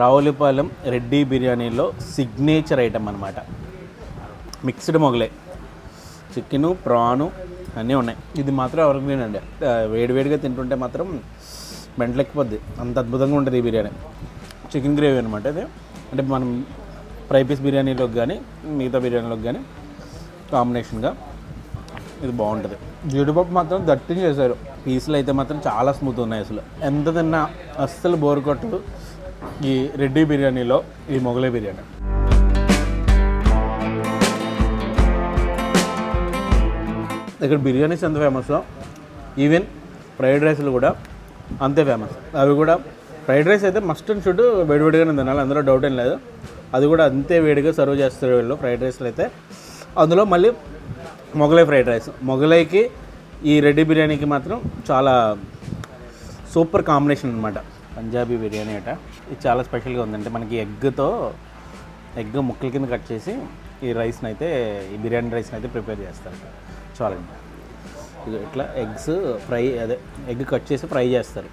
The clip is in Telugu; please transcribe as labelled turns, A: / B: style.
A: రావులపాలెం రెడ్డి బిర్యానీలో సిగ్నేచర్ ఐటమ్ అనమాట మిక్స్డ్ మొగలే. చికెను ప్రాను అన్నీ ఉన్నాయి. ఇది మాత్రం ఎవరికి అండి వేడివేడిగా తింటుంటే మాత్రం మెంటలెక్కిపోద్ది అంత అద్భుతంగా ఉంటుంది ఈ బిర్యానీ. చికెన్ గ్రేవీ అనమాట ఇది. అంటే మనం ఫ్రై పీస్ బిర్యానీలోకి కానీ మిగతా బిర్యానీలోకి కానీ కాంబినేషన్గా ఇది బాగుంటుంది. జీడిపప్పు మాత్రం దట్టిని చేశారు. పీసులు అయితే మాత్రం చాలా స్మూత్ ఉన్నాయి అసలు. ఎంత తిన్నా అస్సలు బోర్ కొట్టదు. ఈ రెడ్డి బిర్యానీలో ఈ మొగలై బిర్యానీ. ఇక్కడ బిర్యానీస్ ఎంత ఫేమస్ ఈవెన్ ఫ్రైడ్ రైస్లు కూడా అంతే ఫేమస్. అవి కూడా ఫ్రైడ్ రైస్ అయితే మస్ట్ అండ్ షుడ్ వేడివేడిగానే తినాలి అందులో డౌట్ ఏం లేదు. అది కూడా అంతే వేడిగా సర్వ్ చేస్తారు వీళ్ళు ఫ్రైడ్ రైస్లు అయితే. అందులో మళ్ళీ మొగలై ఫ్రైడ్ రైస్. మొగలైకి ఈ రెడ్డి బిర్యానీకి మాత్రం చాలా సూపర్ కాంబినేషన్ అనమాట పంజాబీ బిర్యానీ అట. ఇది చాలా స్పెషల్గా ఉందంటే మనకి ఎగ్తో ఎగ్ ముక్కల కింద కట్ చేసి ఈ రైస్ని అయితే ఈ బిర్యానీ రైస్ని అయితే ప్రిపేర్ చేస్తారు చాలండి. ఇట్లా ఎగ్స్ ఫ్రై అదే ఎగ్ కట్ చేసి ఫ్రై చేస్తారు.